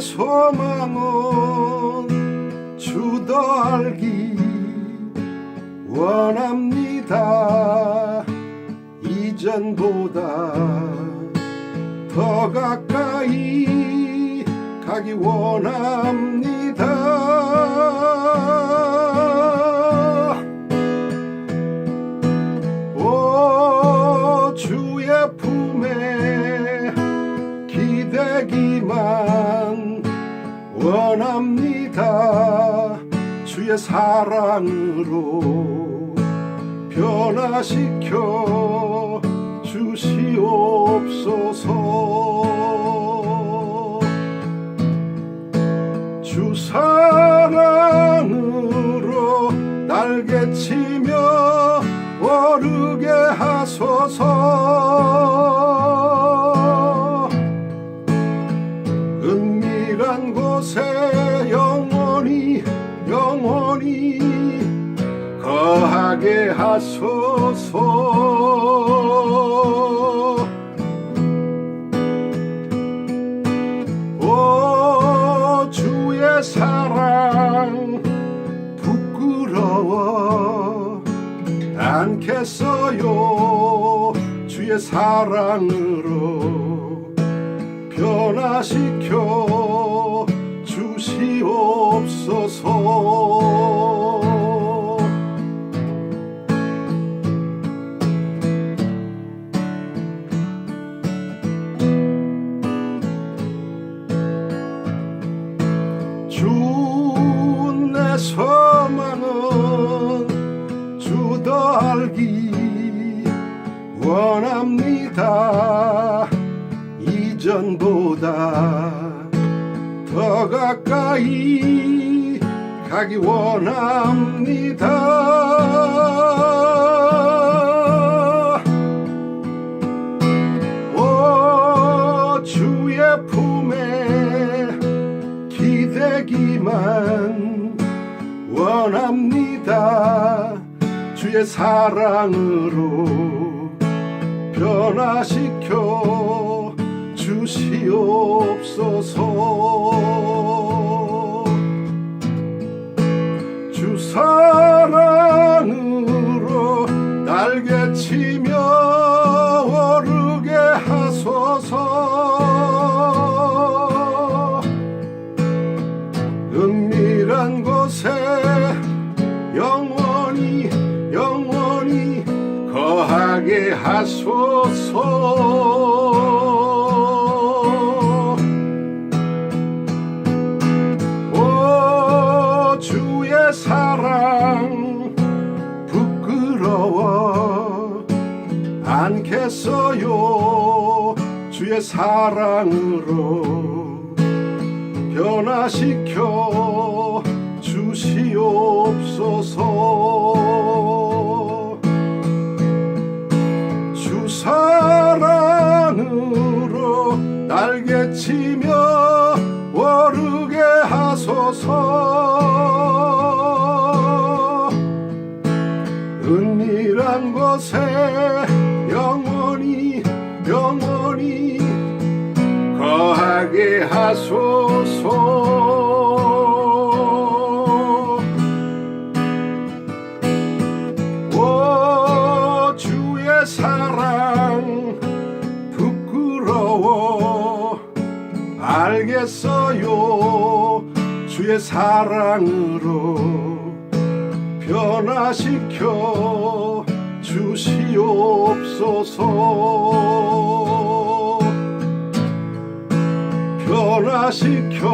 소망은 주도 알기 원합니다. 이전보다 더 가까이 가기 원합니다. 오 주의 품에 원합니다. 주의 사랑으로 변화시켜 주시옵소서. 주 사랑으로 날개치며 오르게 하소서 은밀한 곳에 영원히 영원히 거하게 하소서. 오 주의 사랑 부끄러워. 않겠어요 주의 사랑으로 변화시켜 주시옵소서. 주내 소망은 주도 알기 원합니다. 이 전보다 더 가까이 가기 원합니다. 오 주의 품에 기대기만 원합니다. 주의 사랑으로 변화시켜 주시옵소서. 주 사랑으로 날개 치며 오르게 하소서. 은밀한 곳에 영원히 영원히 거하게 하소서 않겠어요. 주의 사랑으로 변화시켜 주시옵소서. 주 사랑으로 날개 치며 오르게 하소서. 은밀한 곳에 영원 하게 하소서. 오 주의 사랑 부끄러워. 알겠어요. 주의 사랑으로 변화시켜 주시옵소서 변화시켜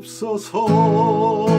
주시옵소서